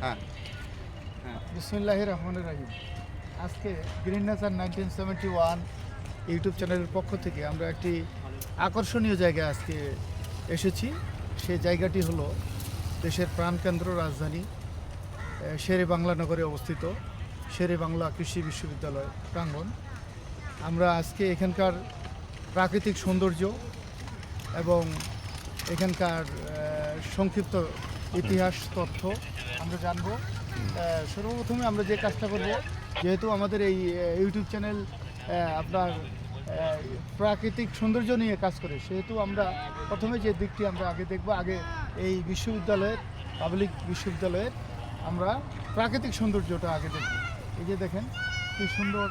হ্যাঁ। হ্যাঁ। বিসমুল্লাহ রহমান রাহিম। আজকে green nature nineteen seventy one YouTube চ্যানেলের পক্ষ থেকে আমরা একটি আকর্ষণীয় জায়গায় আজকে এসেছি। সেই জায়গাটি হলো দেশের প্রাণকেন্দ্র, রাজধানী শেরে বাংলা নগরে অবস্থিত, শেরে বাংলা কৃষি বিশ্ববিদ্যালয়, প্রাঙ্গণ। আমরা আজকে এখানকার প্রাকৃতিক সৌন্দর্য এবং এখানকার সংক্ষিপ্ত ইতিহাস, তথ্য আমরা জানব। সর্বপ্রথমে আমরা যে কাজটা করব, যেহেতু আমাদের এই ইউটিউব চ্যানেল আপনার প্রাকৃতিক সৌন্দর্য নিয়ে কাজ করে, সেহেতু আমরা প্রথমে যে দিকটি আমরা আগে দেখব, আগে এই বিশ্ববিদ্যালয়ের, পাবলিক বিশ্ববিদ্যালয়ের আমরা প্রাকৃতিক সৌন্দর্যটা আগে দেখব। এই যে দেখেন, কি সুন্দর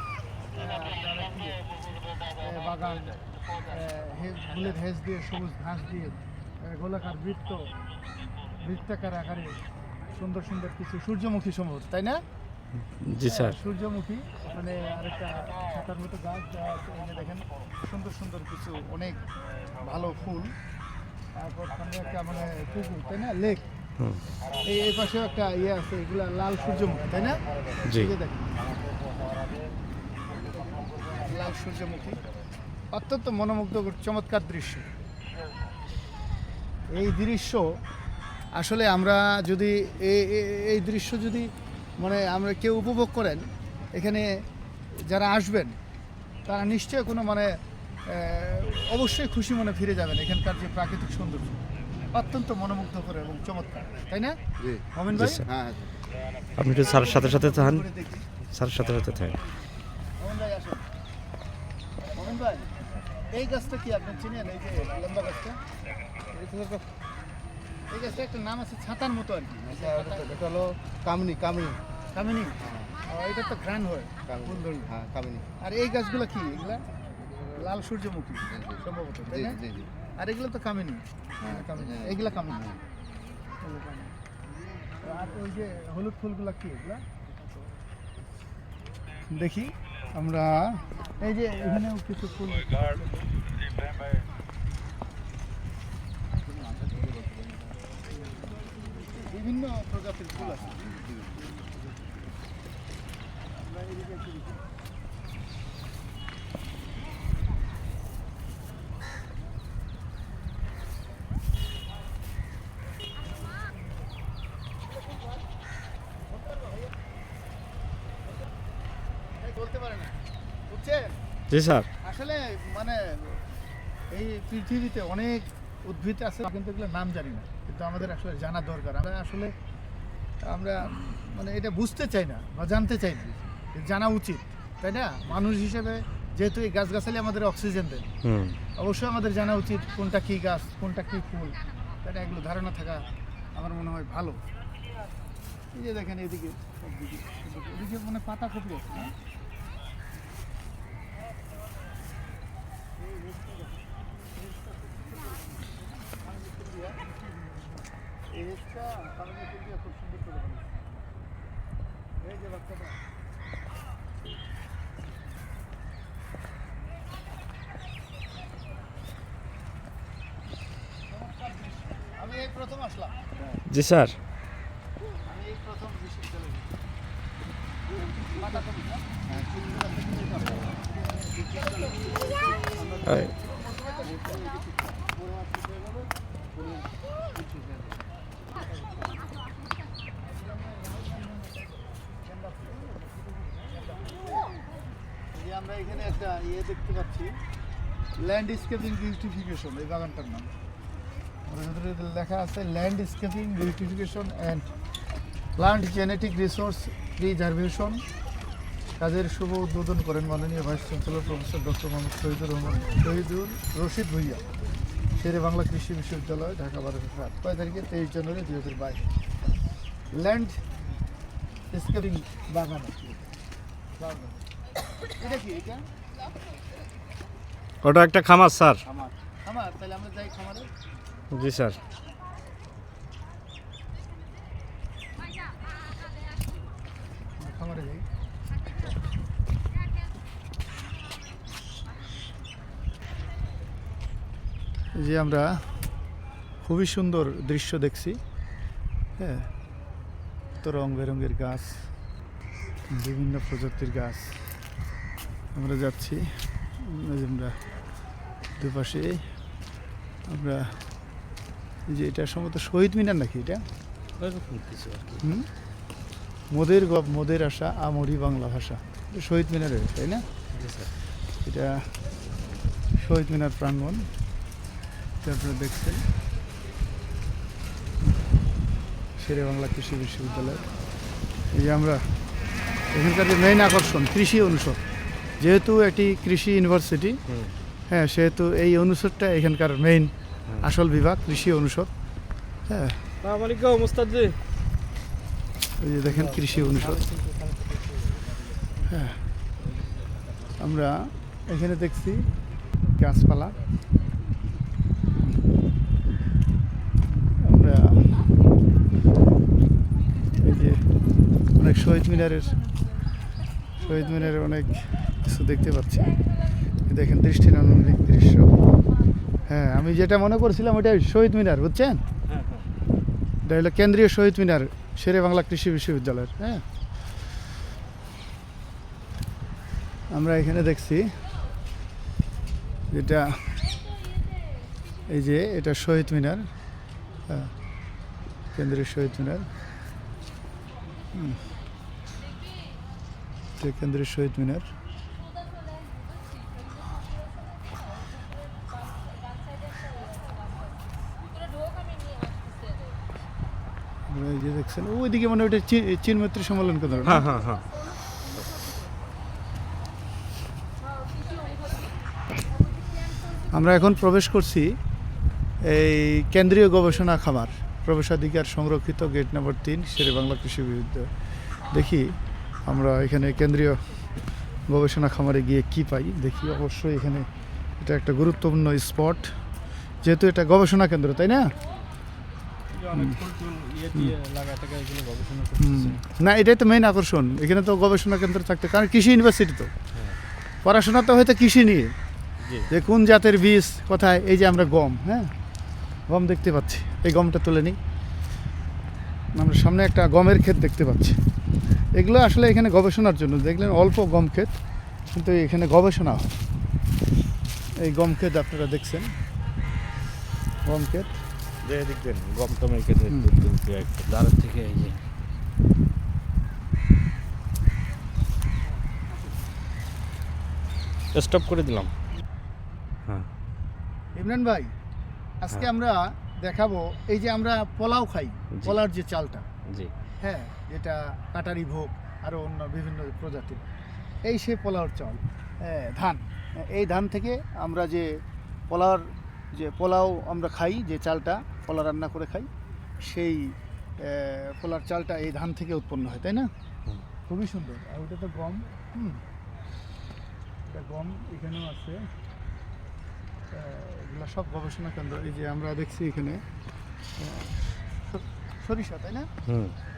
বাগান ফুলের হেজ দিয়ে, সবুজ ঘাস দিয়ে গোলাকার বৃত্ত বৃত্তাকার আকারে সুন্দর সুন্দর কিছু সূর্যমুখী সম্ভব তাই না? জি স্যার। সূর্যমুখী মানে আরেকটা ছাতার মতো গাছ দেখেন সুন্দর সুন্দর কিছু অনেক ভালো ফুল। তারপর সামনে একটা মানে পুকুর তাই না? লেক এই এই পাশেও একটা ইয়ে আছে এগুলা লাল সূর্যমুখী তাই না? জি। দেখেন। লাল সূর্যমুখী। অত্যন্ত মনোমুগ্ধকর চমৎকার দৃশ্য। এই দৃশ্য আসলে আমরা যদি এই- দৃশ্য যদি মানে আমরা কেউ উপভোগ করেন এখানে যারা আসবেন তারা নিশ্চয়ই কোনো মানে অবশ্যই খুশি মনে ফিরে যাবেন এখানকার যে প্রাকৃতিক সৌন্দর্য। অত্যন্ত মনোমুগ্ধ করে এবং চমৎকার। তাই না? জি। মমিন ভাই? হ্যাঁ আপনি একটু স্যারের সাথে সাথে থাকেন। দেখি স্যারের সাথে সাথে থাকেন। মোহন ভাই আসুন। মোহন ভাই এই গাছটা কি আপনি চিনেন? এই যে লম্বা গাছটা? এই তো- গাছটা একটা নাম আছে ছাতার মতো আর কি। এটা হলো কামিনী কামিনী। কামিনী। এটা তো ঘ্রাণ হয় কামিনী। হ্যাঁ কামিনী। আর এই গাছগুলো কি এগুলা? লাল সূর্যমুখী সম্ভবত জি জি জি। আর এগুলো তো কামিনী। হ্যাঁ কামিনী। হ্যাঁ। এগুলো। আর ওই যে হলুদ ফুলগুলা কি এগুলা? দেখি আমরা এই যে এখানেও কিছু ফুল বিভিন্ন প্রজাতির ফুল আছে। জি স্যার। আসলে মানে এই পৃথিবীতে অনেক উদ্ভিদ আছে কিন্তু এগুলো নাম জানি না। কিন্তু আমাদের আসলে জানা দরকার। আমরা আসলে আমরা মানে এটা বুঝতে চাই না বা জানতে চাই না। জানা উচিত তাই না? মানুষ হিসেবে যেহেতু এই গাছগাছালি আমাদের অক্সিজেন দেয়। অবশ্যই আমাদের জানা উচিত কোনটা কি গাছ কোনটা কি ফুল তাই না? এগুলো ধারণা থাকা আমার মনে হয় ভালো। এই যে দেখেন এদিকে এদিকে মানে পাতা কপি আছে না এই হেঁচকা কারণে কিন্তু খুব সুন্দর করে বানিয়েছে। এই যে বাচ্চাটা আমি এই প্রথম আসলাম জি স্যার আমি এই প্রথম বিশ্ববিদ্যালয়ে পাতা কপি না? এই, এই যে আমরা এখানে একটা ইয়ে দেখতে পাচ্ছি। ল্যান্ডস্কেপিং বিউটিফিকেশন এই বাগানটার নাম। লেখা আছে landscaping beautification and plant genetic resource preservation কাজের শুভ উদ্বোধন করেন মাননীয় vice chancellor professor doctor Mohammad Shahidur Rahman. Shahidur Rashid Bhuiyan, Sher e Bangla কৃষি বিশ্ববিদ্যালয়, ঢাকা বারোশো সাত। কয় তারিখে? তেইশ জানুয়ারি দুই হাজার বাইশ। ল্যান্ড স্কেপিং বাগান। বাগান। এটা কি এটা? ওটা একটা খামার স্যার। খামার। খামার? তাহলে আমরা যাই খামারে। জি স্যার। খামারে যাই। যে আমরা খুবই সুন্দর দৃশ্য দেখছি হ্যাঁ? তো রং বেরঙের গাছ বিভিন্ন প্রজাতির গাছ। আমরা যাচ্ছি আমরা দুপাশে আমরা যে এটা সম্ভবত শহীদ মিনার নাকি এটা? কিছু আর কি। হুম? মোদের গপ মোদের আশা আমরি বাংলা ভাষা। এটা শহীদ মিনারের তাই না? এটা শহীদ মিনার প্রাঙ্গণ। আপনারা দেখছেন। শেরে বাংলা কৃষি বিশ্ববিদ্যালয়। এই যে আমরা এখানকার যে মেইন আকর্ষণ কৃষি অনুষদ। যেহেতু এটি কৃষি ইউনিভার্সিটি হ্যাঁ সেহেতু এই অনুষদটা এখানকার মেইন আসল বিভাগ কৃষি অনুষদ হ্যাঁ। যে দেখেন কৃষি অনুষদ। হ্যাঁ আমরা এখানে দেখছি গাছপালা। আমরা এই যে অনেক শহীদ মিনারের শহীদ মিনারের অনেক কিছু দেখতে পাচ্ছি। দেখেন দৃষ্টিনন্দন দৃশ্য। হ্যাঁ আমি যেটা মনে করছিলাম ওটা শহীদ মিনার বুঝছেন? এটা হলো কেন্দ্রীয় শহীদ মিনার শেরে বাংলা কৃষি বিশ্ববিদ্যালয়ের হ্যাঁ? আমরা এখানে দেখছি যেটা এই যে এটা শহীদ মিনার হ্যাঁ, কেন্দ্রীয় শহীদ মিনার। কেন্দ্রীয় শহীদ মিনার আমরা এই যে দেখছেন। ওইদিকে মানে ওইটা ওটা চীন চীন মৈত্রী সম্মেলন কেন্দ্র হ্যাঁ হ্যাঁ হ্যাঁ। আমরা এখন প্রবেশ করছি এই কেন্দ্রীয় গবেষণা খামার প্রবেশাধিকার সংরক্ষিত গেট নাম্বার তিন শেরে বাংলা কৃষি বিশ্ববিদ্যালয় দেখি আমরা এখানে কেন্দ্রীয় গবেষণা খামারে গিয়ে কি পাই। দেখি অবশ্যই এখানে এটা একটা গুরুত্বপূর্ণ স্পট যেহেতু এটা গবেষণা কেন্দ্র তাই না? না এটাই তো মেইন আকর্ষণ। এখানে তো গবেষণা কেন্দ্র থাকতে কারণ কৃষি ইউনিভার্সিটি তো। পড়াশোনা তো হয়তো কৃষি নিয়ে। যে কোন জাতের বীজ কোথায় এই যে আমরা গম হ্যাঁ? গম দেখতে পাচ্ছি। এই গমটা তুলে নিই। আমরা সামনে একটা গমের ক্ষেত দেখতে পাচ্ছি। এগুলো আসলে এখানে গবেষণার জন্য। দেখলেন অল্প গম ক্ষেত কিন্তু এখানে গবেষণা হয়। এই গম ক্ষেত আপনারা দেখছেন। গম ক্ষেত। দেখবেন গম টম রেখে হুম। দাঁড়ার থেকে এই যে স্টপ করে দিলাম হ্যাঁ ইমরান ভাই আজকে হ্যাঁ। আমরা দেখাবো এই যে আমরা পোলাও খাই। পোলার যে চালটা জি হ্যাঁ যেটা কাটারি ভোগ আরও অন্য বিভিন্ন প্রজাতির এই সে পোলাওর চাল হ্যাঁ, ধান এই ধান থেকে আমরা যে পোলাওর যে পোলাও আমরা খাই যে চালটা পোলা রান্না করে খাই। সেই পোলার চালটা এই ধান থেকে উৎপন্ন হয় তাই না? খুবই সুন্দর। আর ওটা তো গম হুম। এটা গম এখানেও আছে। এগুলো সব গবেষণা কেন্দ্র। এই যে আমরা দেখছি এখানে সরিষা তাই না?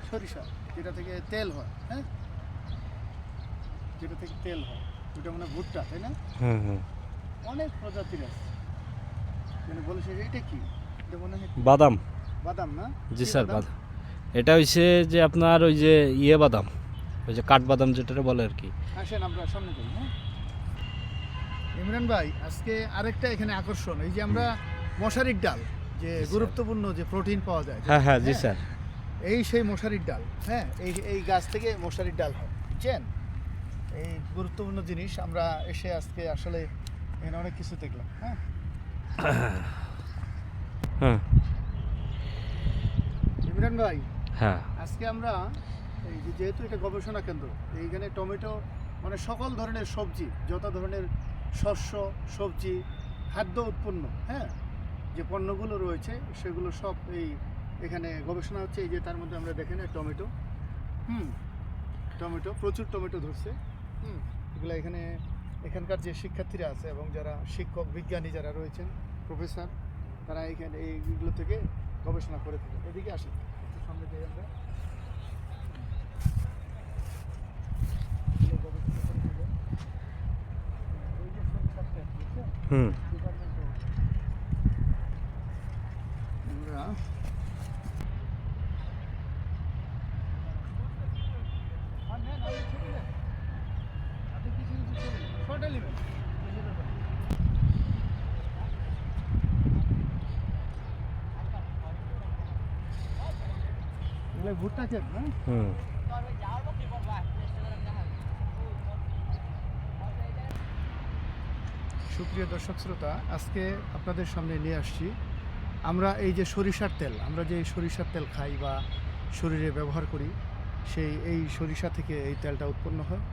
সরিষা যেটা থেকে তেল হয় হ্যাঁ? যেটা থেকে তেল হয়। ওটা মানে ভুট্টা তাই না? অনেক প্রজাতির আছে। মানে বলেছে যে এটা কি? বাদাম। বাদাম না? জি স্যার বাদাম? এটা হইছে যে আপনার ওই যে ইয়ে বাদাম ওই যে কাঠবাদাম যেটা বলে আর কি। আসেন আমরা সামনে যাই হ্যাঁ? ইমরান ভাই আজকে আরেকটা এখানে আকর্ষণ এই যে আমরা মশারির ডাল যে গুরুত্বপূর্ণ যে প্রোটিন পাওয়া যায় হ্যাঁ হ্যাঁ জি স্যার। এই সেই মশারির ডাল হ্যাঁ? এই এই গাছ থেকে মশারির ডাল হয় বুঝছেন? এই গুরুত্বপূর্ণ জিনিস আমরা এসে আজকে আসলে এখানে অনেক কিছু দেখলাম হ্যাঁ? হ্যাঁ। ইমরান ভাই হ্যাঁ। আজকে আমরা এই যেহেতু এটা গবেষণা কেন্দ্র এইখানে টমেটো মানে সকল ধরনের সবজি যত ধরনের শস্য সবজি খাদ্য উৎপন্ন হ্যাঁ? যে পণ্যগুলো রয়েছে সেগুলো সব এই এখানে গবেষণা হচ্ছে এই যে তার মধ্যে আমরা দেখেন টমেটো। হুম টমেটো প্রচুর টমেটো ধরছে। হুম এগুলো এখানে এখানকার যে শিক্ষার্থীরা আছে এবং যারা শিক্ষক বিজ্ঞানী যারা রয়েছেন প্রফেসর তারা এইখানে এইগুলো থেকে গবেষণা করে থাকে। এদিকে আসেন। একটু সামনে যাই আমরা এগুলো গবেষণা করে থাকে। ওই যে সব ছাত্র আছে, বুঝছেন? হুম ডিপার্টমেন্টে। আমরা আপনি কিছু কিছু ছবি ফটো নেবেন এগুলো ভুট্টা ক্ষেত না? হুম। সুপ্রিয় দর্শক শ্রোতা আজকে আপনাদের সামনে নিয়ে আসছি। আমরা এই যে সরিষার তেল আমরা যে সরিষার তেল খাই বা শরীরে ব্যবহার করি সেই এই সরিষা থেকে এই তেলটা উৎপন্ন হয়।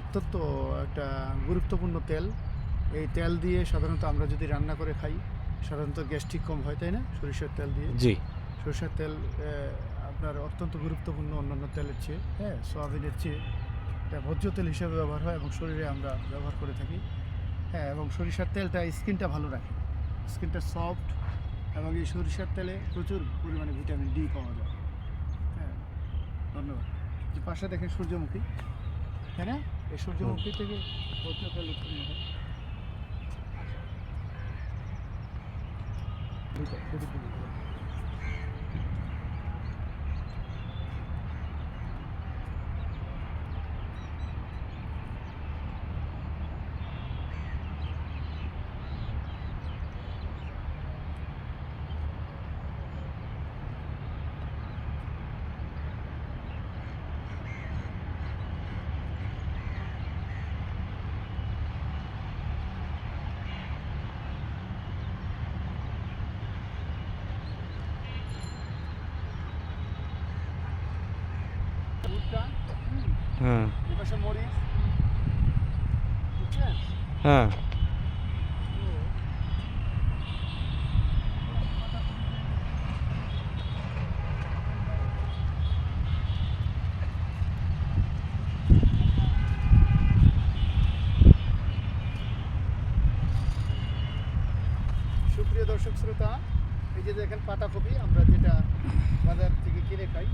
অত্যন্ত একটা গুরুত্বপূর্ণ তেল। এই তেল দিয়ে সাধারণত আমরা যদি রান্না করে খাই সাধারণত গ্যাস্ট্রিক কম হয় তাই না? সরিষার তেল দিয়ে। জি। সরিষার তেল আপনার অত্যন্ত গুরুত্বপূর্ণ অন্যান্য তেলের চেয়ে হ্যাঁ সোয়াবিনের চেয়ে এটা ভোজ্য তেল হিসেবে ব্যবহার হয় এবং শরীরে আমরা ব্যবহার করে থাকি। হ্যাঁ এবং সরিষার তেলটা স্কিনটা ভালো রাখে। স্কিনটা সফট এবং এই সরিষার তেলে প্রচুর পরিমাণে ভিটামিন ডি পাওয়া যায়। হ্যাঁ ধন্যবাদ। যে পাশে দেখেন সূর্যমুখী। হ্যাঁ না? এই সূর্যমুখী থেকে ভোজ্য তেল উৎপন্ন হয়। দুইটা, দুটো হ্যাঁ। হ্যাঁ। সুপ্রিয় দর্শক শ্রোতা এই যে দেখেন পাতাকপি আমরা যেটা বাজার থেকে কিনে খাই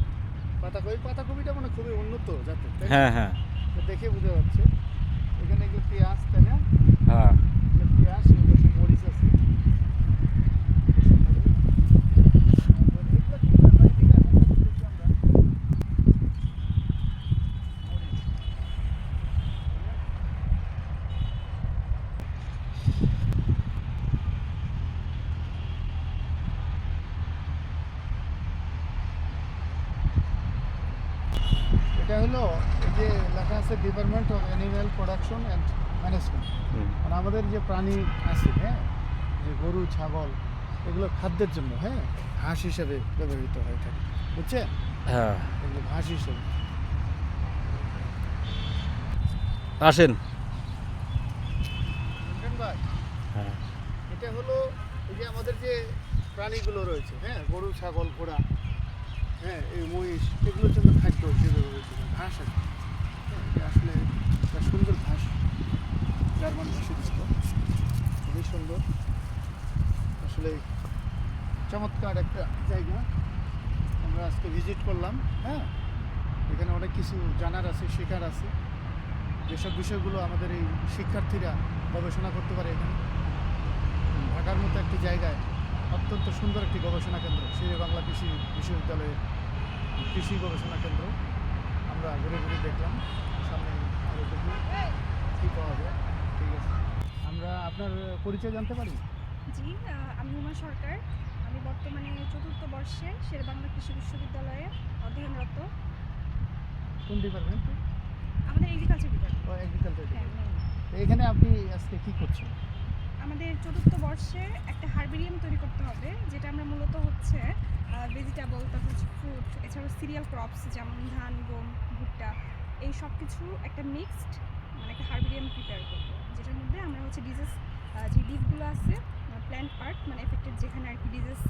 পাতাকপি পাতাকপিটা মানে খুবই উন্নত জাতের হ্যাঁ হ্যাঁ। দেখে বোঝা যাচ্ছে। এখানে এগুলো পেঁয়াজ তাই না? হ্যাঁ। পেঁয়াজ এই পাশে মরিচ আছে এই পাশে মরিচ। তারপর এগুলো কি ব্যাপার? এদিকে আসেন তো দেখি আমরা। মরিচ। তাই না? এটা হলো এই যে লেখা আছে department of animal production and management মানে আমাদের যে প্রাণী আছে হ্যাঁ যে গরু ছাগল এগুলো খাদ্যের জন্য হ্যাঁ ঘাস হিসেবে ব্যবহৃত হয়ে থাকে বুঝছেন? হ্যাঁ। এগুলো ঘাস হিসেবে। আসেন। ভাই হ্যাঁ। এটা হলো এই যে আমাদের যে প্রাণীগুলো রয়েছে হ্যাঁ গরু ছাগল ঘোড়া হ্যাঁ এই মহিষ, এগুলোর জন্য খাদ্য হিসেবে ঘাস আর আসলে একটা সুন্দর ঘাস। জার্মান ঘাসের খুবই সুন্দর। আসলে চমৎকার একটা জায়গা। আমরা আজকে ভিজিট করলাম হ্যাঁ? এখানে অনেক কিছু জানার আছে, শেখার আছে। যেসব বিষয়গুলো আমাদের এই শিক্ষার্থীরা গবেষণা করতে পারে এখানে। ঢাকার মতো একটি জায়গায় অত্যন্ত সুন্দর একটি গবেষণা কেন্দ্র শেরে বাংলা কৃষি বিশ্ববিদ্যালয়ের কৃষি গবেষণা কেন্দ্র। আমরা ঘুরে ঘুরে দেখলাম সামনে আরও দেখি কী পাওয়া যায়। ঠিক আছে। আমরা আপনার পরিচয় জানতে পারি? জি আমি উমা সরকার। আমি বর্তমানে চতুর্থ বর্ষে শেরবাংলা কৃষি বিশ্ববিদ্যালয়ে অধ্যয়নরত। কোন ডিপার্টমেন্ট আমাদের এগ্রিকালচার ডিপার্টমেন্ট ও এগ্রিকালচার। এখানে আপনি আজকে কী করছেন? আমাদের চতুর্থ বর্ষে একটা হার্বেরিয়াম তৈরি করতে হবে যেটা আমরা মূলত হচ্ছে ভেজিটেবল তারপর হচ্ছে ফ্রুট এছাড়াও সিরিয়াল ক্রপস যেমন ধান গম ভুট্টা এই সব কিছু একটা মিক্সড মানে একটা হার্বেরিয়াম প্রিপেয়ার করব যেটার মধ্যে আমরা হচ্ছে ডিজিজ যে লিভগুলো আছে প্ল্যান্ট পার্ট মানে এফেক্টেড যেখানে আর কি ডিজিজ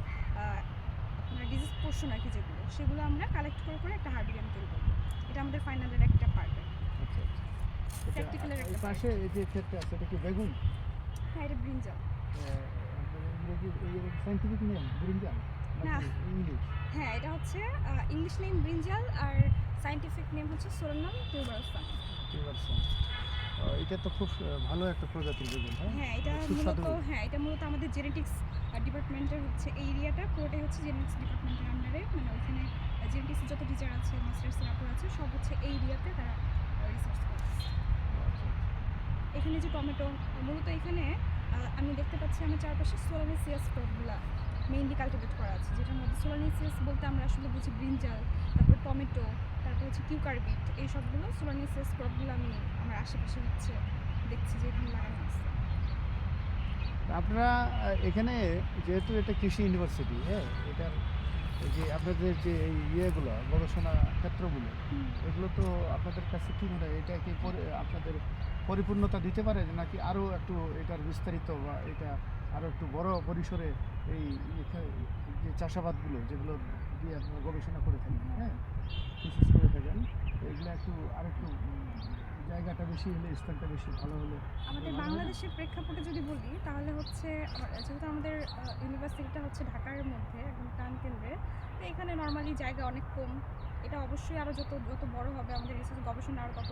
আপনার ডিজিজ পোর্শন আর কি যেগুলো সেগুলো আমরা কালেক্ট করে করে একটা হার্বেরিয়াম তৈরি করব এটা আমাদের ফাইনালের একটা পার্ট আচ্ছা আচ্ছা। এই একটা পাশে এই যে ক্ষেত্রে আছে এটা কি বেগুন? হ্যাঁ এটা ব্রিঞ্জাল সাইন্টিফিক নেম ব্রিঞ্জাল না। হ্যাঁ এটা হচ্ছে ইংলিশ নেম ব্রিঞ্জাল আর সাইন্টিফিক নেম হচ্ছে সোরানাম টুবারসান এটা তো খুব ভালো একটা প্রজাতির বেগুন হ্যাঁ? হ্যাঁ এটা মূলত হ্যাঁ এটা মূলত আমাদের জেনেটিক্স ডিপার্টমেন্টের হচ্ছে এই এরিয়াটা পুরোটাই হচ্ছে জেনেটিক্স ডিপার্টমেন্টের আন্ডারে মানে ওইখানে জেনেটিক্স যত টিচার আছে মাস্টার্স আপর আছে সব হচ্ছে এই এরিয়াতে তারা রিসার্চ করতেছি এখানে যে টমেটো মূলত এখানে আমি দেখতে পাচ্ছি আমার চারপাশে সোলানেসিয়াস ক্রপগুলা মেইনলি কালটিভেট করা আছে যেটার মধ্যে সোলানেসিয়াস বলতে আমরা আসলে বুঝি ব্রিঞ্জাল তারপর টমেটো তারপর হচ্ছে কিউকারবিট এই সবগুলো সোলানেসিয়াস ক্রপগুলো আমি আমার আশেপাশে হচ্ছে দেখছি যে এখানে লাগানো আছে। আপনারা এখানে যেহেতু এটা কৃষি ইউনিভার্সিটি হ্যাঁ এটার এই যে আপনাদের যে এই ইয়েগুলো গবেষণা ক্ষেত্রগুলো এগুলো তো আপনাদের কাছে কি মনে হয়? এটা কি আপনাদের পরিপূর্ণতা দিতে পারে নাকি আরও একটু এটার বিস্তারিত বা এটা আরও একটু বড় পরিসরে এই যে চাষাবাদগুলো যেগুলো দিয়ে আপনারা গবেষণা করে থাকেন হ্যাঁ? বিশেষ করে থাকেন এগুলো একটু আর একটু জায়গাটা বেশি হলে স্থানটা বেশি ভালো হলে। আমাদের? বাংলাদেশের প্রেক্ষাপটে যদি বলি তাহলে হচ্ছে যেহেতু আমাদের ইউনিভার্সিটিটা হচ্ছে ঢাকার মধ্যে একদম প্রাণ কেন্দ্রে তো এখানে নর্মালি জায়গা অনেক কম। এটা অবশ্যই আরও যত যত বড় হবে আমাদের রিসার্চ গবেষণা আরও তত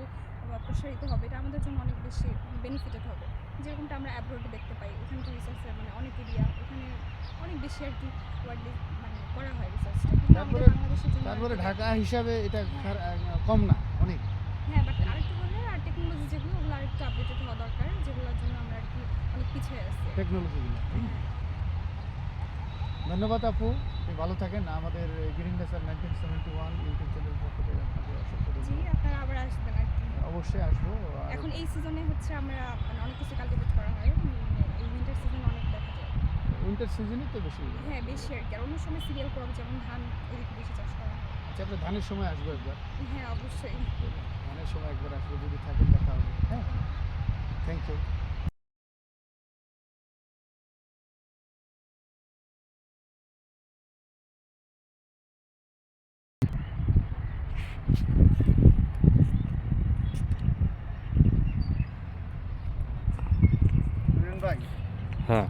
প্রসারিত হবে এটা আমাদের জন্য অনেক বেশি বেনিফিটেড হবে। যেরকমটা আমরা অ্যাব্রোডে দেখতে পাই তো রিসার্চের মানে অনেক এরিয়া ওখানে অনেক বেশি আর কি ওয়ার্ল্ডলি মানে করা হয় রিসার্চটা কিন্তু আমাদের তারপরে- বাংলাদেশের জন্য তারপরে ঢাকা হিসাবে এটা কম না অনেক। হ্যাঁ বাট আরেকটু হলে আর টেকনোলজি যেগুলো ওগুলো আরেকটু আপডেটেড হওয়া দরকার যেগুলোর জন্য আমরা আর কি অনেক পিছিয়ে আছি। টেকনোলজিগুলো ধন্যবাদ আপু। ভালো থাকেন। আমাদের Green Nature nineteen seventy one YouTube channel পক্ষ থেকে আপনাকে অসংখ্য জি আপনারা আবার আসবেন আর কি। অবশ্যই আসব। এখন এই সিজনে হচ্ছে আমরা মানে অনেক কিছু কালটিভেট করা হয়। এই উইন্টার সিজন অনেক দেখা যায়। উইন্টার সিজনই তো বেশি। হ্যাঁ বেশি আর কি। আর অন্য সময় সিরিয়াল ক্রপ যেমন ধান এদিকে বেশি চাষ করা হয়। আচ্ছা আপনি ধানের সময় আসব একবার? হ্যাঁ অবশ্যই। ধানের সময় একবার আসব যদি থাকেন দেখা হবে। হ্যাঁ? থ্যাংক ইউ সুরেন ভাই হ্যাঁ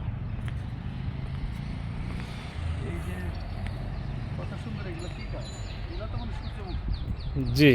এই যে কত সুন্দর এগুলো কি গাছ এগুলো তো মানে সূর্যমুখী জি।